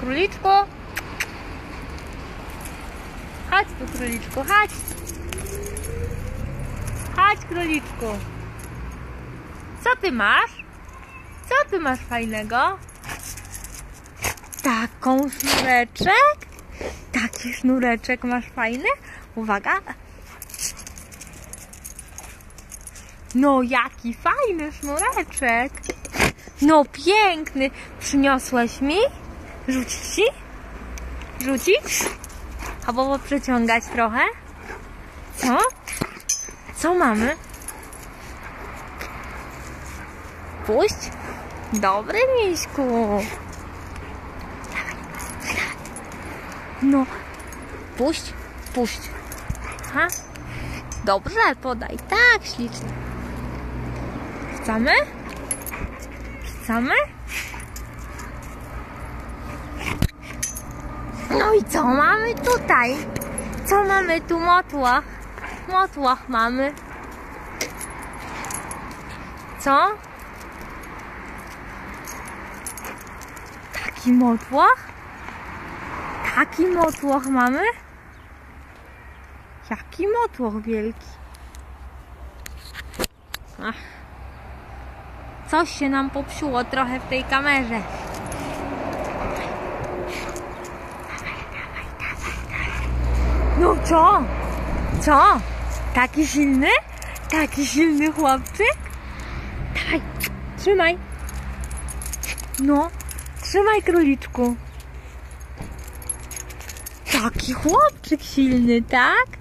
Króliczku. Chodź tu, króliczku, chodź. Chodź, króliczku. Co ty masz? Co ty masz fajnego? Taką sznureczek? Taki sznureczek masz fajny? Uwaga. No, jaki fajny sznureczek. No, piękny. Przyniosłeś mi? Rzucić ci? Rzucić? Albo przeciągać trochę? Co? Co mamy? Puść. Dobry, miśku. No, puść, puść. Ha? Dobrze, podaj. Tak, ślicznie. Chcemy? Chcemy? No i co mamy tutaj? Co mamy tu? Motłach. Motłach mamy. Co? Taki motłach? Taki motłoch mamy? Jaki motłoch wielki? Ach. Coś się nam popsiło trochę w tej kamerze. No co? Co? Taki silny? Taki silny chłopczyk? Dawaj, trzymaj. No, trzymaj króliczku. Taki chłopczyk silny, tak?